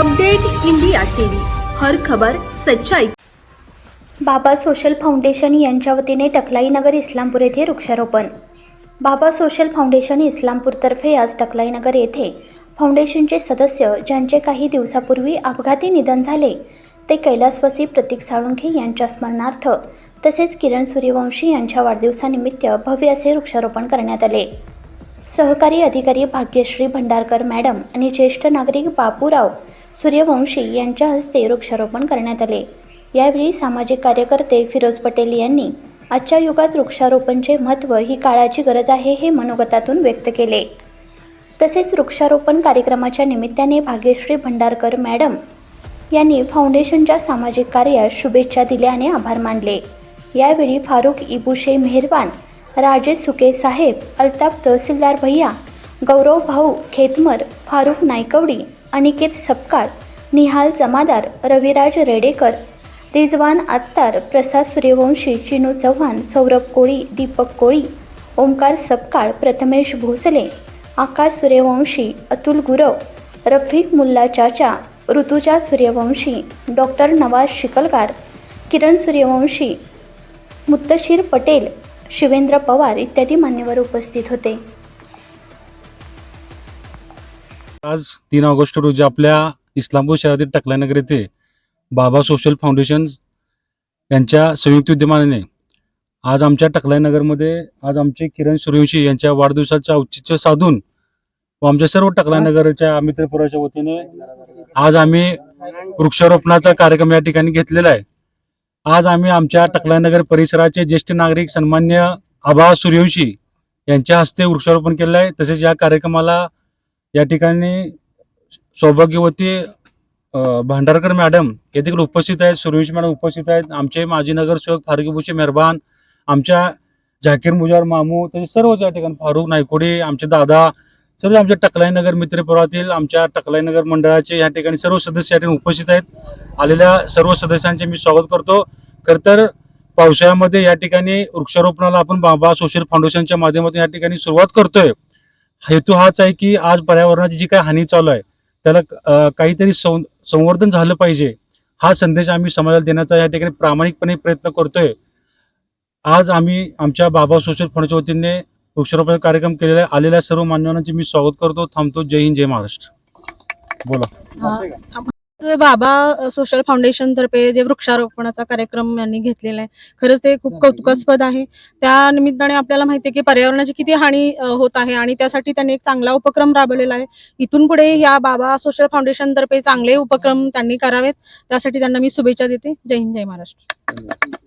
Update India TV. हर खबर सच्चाई. बाबा सोशल फाउंडेशन यांच्या वतीने टकलाईनगर इस्लामपूर येथे वृक्षारोपण. बाबा सोशल फाउंडेशन इस्लामपूरतर्फे आज टकलाईनगर येथे फाउंडेशनचे सदस्य ज्यांचे काही दिवसापूर्वी अपघाती निधन झाले ते कैलासवासी प्रतीक साळुंखे यांच्या स्मरणार्थ तसेच किरण सूर्यवंशी यांच्या वाढदिवसानिमित्त भव्य असे वृक्षारोपण करण्यात आले. सहकारी अधिकारी भाग्यश्री भंडारकर मॅडम आणि ज्येष्ठ नागरिक बापूराव सूर्यवंशी यांच्या हस्ते वृक्षारोपण करण्यात आले. यावेळी सामाजिक कार्यकर्ते फिरोज पटेल यांनी आजच्या युगात वृक्षारोपणचे महत्त्व ही काळाची गरज आहे हे मनोगतातून व्यक्त केले. तसेच वृक्षारोपण कार्यक्रमाच्या निमित्ताने भाग्यश्री भंडारकर मॅडम यांनी फाउंडेशनच्या सामाजिक कार्यास शुभेच्छा दिल्या आणि आभार मानले. यावेळी फारुख इबुशे मेहरवान राजेश सुके साहेब अल्ताफ तहसीलदार भैया गौरव भाऊ खेतमर फारुख नायकवडी अनिकेत सपकाळ निहाल जमादार रविराज रेडेकर रिजवान आत्तार प्रसाद सूर्यवंशी चिनू चव्हाण सौरभ कोळी दीपक कोळी ओंकार सपकाळ प्रथमेश भोसले आकाश सूर्यवंशी अतुल गुरव रफिक मुल्ला चाचा ऋतुजा सूर्यवंशी डॉक्टर नवाज शिकलकार किरण सूर्यवंशी मुत्तशीर पटेल शिवेंद्र पवार इत्यादी मान्यवर उपस्थित होते. आज तीन ऑगस्ट रोजी आपल्या इस्लामपूर शहरातील टकलानगर येथे बाबा सोशल फाउंडेशन यांच्या संयुक्त विद्यमानाने आज आमच्या टकलानगरमध्ये आज आमचे किरण सूर्यवंशी यांच्या वाढदिवसाचं औचित्य साधून व आमच्या सर्व टकलानगरच्या मित्रपुराच्या वतीने आज आम्ही वृक्षारोपणाचा कार्यक्रम या ठिकाणी घेतलेला आहे. आज आम्ही आमच्या टकलानगर परिसराचे ज्येष्ठ नागरिक सन्मान्य आबा सूर्यवंशी यांच्या हस्ते वृक्षारोपण केलेलं आहे. तसेच या कार्यक्रमाला या ठिकाणी सौभाग्यवती भांडारकर मॅडम हे देखील उपस्थित आहेत. सूर्यवंशी मॅडम उपस्थित आहेत. आमचे माजी नगरसेवक फारुकीभूषे मेहरबान आमच्या झाकीर मुजार मामू तसे सर्व या ठिकाणी फारुख नायकोडे आमचे दादा सर्व आमच्या टकलाईनगर मित्रपुरातील आमच्या टकलाईनगर मंडळाचे या ठिकाणी सर्व सदस्य या ठिकाणी उपस्थित आहेत. आलेल्या सर्व सदस्यांचे मी स्वागत करतो. खर तर पावसाळ्यामध्ये या ठिकाणी वृक्षारोपणाला आपण बाबा सोशल फाउंडेशनच्या माध्यमातून या ठिकाणी सुरुवात करतोय. हेतू हाच आहे की आज पर्यावरणाची जी काही हानी चालू आहे त्याला काहीतरी संवर्धन झालं पाहिजे. हा संदेश आम्ही समाजाला देण्याचा या ठिकाणी प्रामाणिकपणे प्रयत्न करतोय. आज आम्ही आमच्या बाबा सोशल फंडच्या वतीने वृक्षारोपण कार्यक्रम केलेला आहे. आलेल्या सर्व मान्यवरांचे मी स्वागत करतो. थांबतो. जय हिंद जय महाराष्ट्र. बोला. बाबा सोशल फाउंडेशन तर्फे जे वृक्षारोपणाचा कार्यक्रम यांनी घेतलेला आहे खरंच ते खूप कौतुकास्पद आहे. त्या निमित्ताने आपल्याला माहिती आहे की पर्यावरणाची किती हानी होत आहे आणि त्यासाठी त्यांनी एक चांगला उपक्रम राबवलेला आहे. इथून पुढे या बाबा सोशल फाउंडेशन तर्फे चांगले उपक्रम त्यांनी करावेत. त्यासाठी त्यांना मी शुभेच्छा देते. जय हिंद जय महाराष्ट्र.